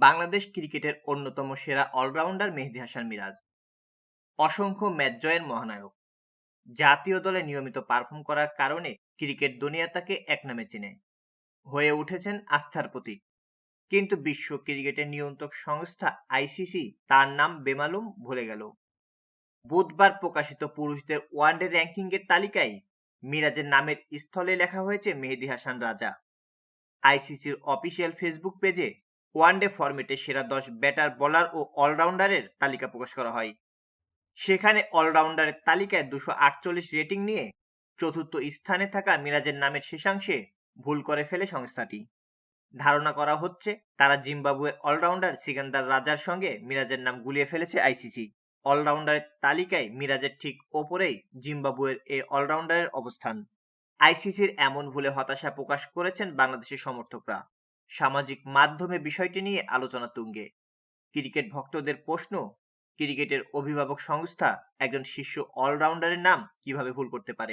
বাংলাদেশ ক্রিকেটের অন্যতম সেরা অলরাউন্ডার মেহেদী হাসান মিরাজ। অসংখ্য ম্যাচ জয়ের মহানায়ক। জাতীয় দলে নিয়মিত পারফর্ম করার কারণে ক্রিকেট দুনিয়া তাকে এক নামে চেনে। হয়ে উঠেছেন আস্থার প্রতীক। কিন্তু বিশ্ব ক্রিকেটের নিয়ন্ত্রক সংস্থা আইসিসি তার নাম বেমালুম ভুলে গেল। বুধবার প্রকাশিত পুরুষদের ওয়ানডে র্যাঙ্কিংয়ের তালিকায় মিরাজের নামের স্থলে লেখা হয়েছে মেহেদি হাসান রাজা। আইসিসির অফিসিয়াল ফেসবুক পেজে ওয়ানডে ফরম্যাটে সেরা দশ ব্যাটার, বোলার ও অলরাউন্ডারের তালিকা প্রকাশ করা হয়। সেখানে অলরাউন্ডারের তালিকায় দুশো আটচল্লিশ রেটিং নিয়ে চতুর্থ স্থানে থাকা মিরাজের নামের শেষাংশে ভুল করে ফেলে সংস্থাটি। ধারণা করা হচ্ছে, তারা জিম্বাবুয়ের অলরাউন্ডার সিকান্দার রাজার সঙ্গে মিরাজের নাম গুলিয়ে ফেলেছে আইসিসি। অলরাউন্ডারের তালিকায় মিরাজের ঠিক ওপরেই জিম্বাবুয়ের এ অলরাউন্ডারের অবস্থান। আইসিসির এমন ভুলে হতাশা প্রকাশ করেছেন বাংলাদেশের সমর্থকরা। সামাজিক মাধ্যমে বিষয়টি নিয়ে আলোচনা তুঙ্গে। ক্রিকেট ভক্তদের প্রশ্ন, ক্রিকেটের অভিভাবক সংস্থা একজন শীর্ষ অলরাউন্ডারের নাম কীভাবে ভুল করতে পারে?